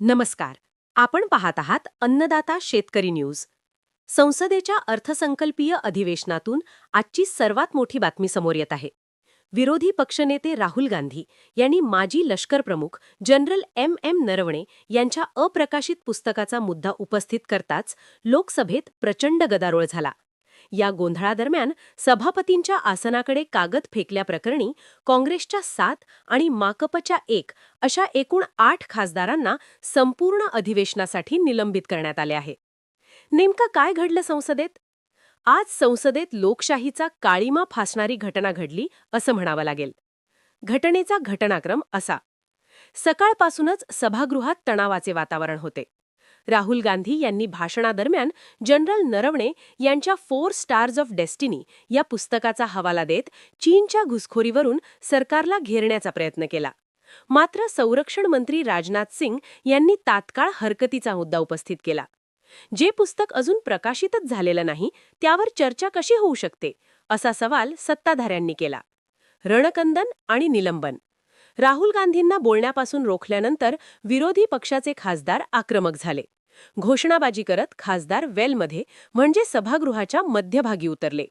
नमस्कार. आपण पाहत आहात अन्नदाता शेतकरी न्यूज. संसदेच्या अर्थसंकल्पीय अधिवेशनातून आजची सर्वात मोठी बातमी समोर येत आहे. विरोधी पक्षनेते राहुल गांधी यांनी माजी लष्कर प्रमुख जनरल एम एम नरवणे यांच्या अप्रकाशित पुस्तकाचा मुद्दा उपस्थित करताच लोकसभेत प्रचंड गदारोळ झाला. या गोंधळादरम्यान सभापतींच्या आसनाकडे कागद फेकल्याप्रकरणी काँग्रेसच्या सात आणि माकपच्या एक अशा एकूण आठ खासदारांना संपूर्ण अधिवेशनासाठी निलंबित करण्यात आले आहे. नेमकं काय घडलं संसदेत? आज संसदेत लोकशाहीचा काळीमा फासणारी घटना घडली असं म्हणावं लागेल. घटनेचा घटनाक्रम असा. सकाळपासूनच सभागृहात तणावाचे वातावरण होते. राहुल गांधी यांनी भाषणादरम्यान जनरल नरवणे यांच्या फोर स्टार्स ऑफ डेस्टिनी या पुस्तकाचा हवाला देत चीनच्या घुसखोरीवरून सरकारला घेरण्याचा प्रयत्न केला. मात्र संरक्षण मंत्री राजनाथ सिंग यांनी तात्काळ हरकतीचा मुद्दा उपस्थित केला. जे पुस्तक अजून प्रकाशितच झालेलं नाही त्यावर चर्चा कशी होऊ शकते असा सवाल सत्ताधाऱ्यांनी केला. रणकंदन आणि निलंबन. राहुल गांधींना बोलण्यापासून रोखल्यानंतर विरोधी पक्षाचे खासदार आक्रमक झाले. घोषणाबाजी करत खासदार वेलमध्ये म्हणजे सभागृहाच्या मध्यभागी उतरले.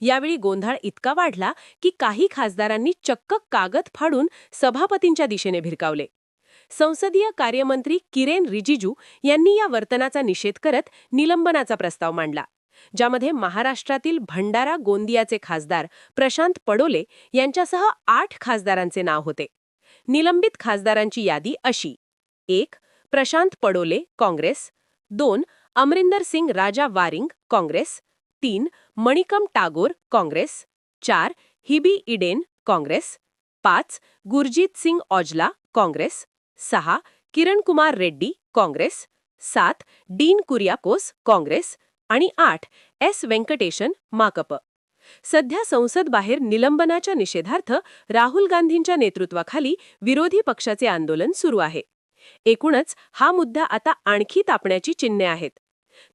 यावेळी गोंधळ इतका वाढला की काही खासदारांनी चक्क कागद फाडून सभापतींच्या दिशेने भिरकावले. संसदीय कार्यमंत्री किरेन रिजिजू यांनी या वर्तनाचा निषेध करत निलंबनाचा प्रस्ताव मांडला ज्यामध्ये महाराष्ट्रातील भंडारा गोंदियाचे खासदार प्रशांत पडोले यांच्यासह आठ खासदारांचे नाव होते. निलंबित खासदारांची यादी अशी. एक प्रशांत पडोले काँग्रेस. दोन अमरिंदर सिंग राजा वारिंग काँग्रेस. तीन मणिकम टागोर काँग्रेस. चार हिबी इडेन काँग्रेस. पाच गुरजीत सिंग ऑजला काँग्रेस. सहा किरण कुमार रेड्डी काँग्रेस. सात डीन कुरियाकोस काँग्रेस. आणि आठ एस व्यंकटेशन माकप. सध्या संसद बाहेर निलंबनाच्या निषेधार्थ राहुल गांधींच्या नेतृत्वाखाली विरोधी पक्षाचे आंदोलन सुरू आहे. एकूणच हा मुद्दा आता आणखी तापण्याची चिन्हे आहेत.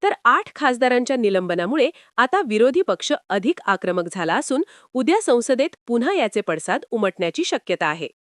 तर आठ खासदारांच्या निलंबनामुळे आता विरोधी पक्ष अधिक आक्रमक झाला असून उद्या संसदेत पुन्हा याचे पडसाद उमटण्याची शक्यता आहे.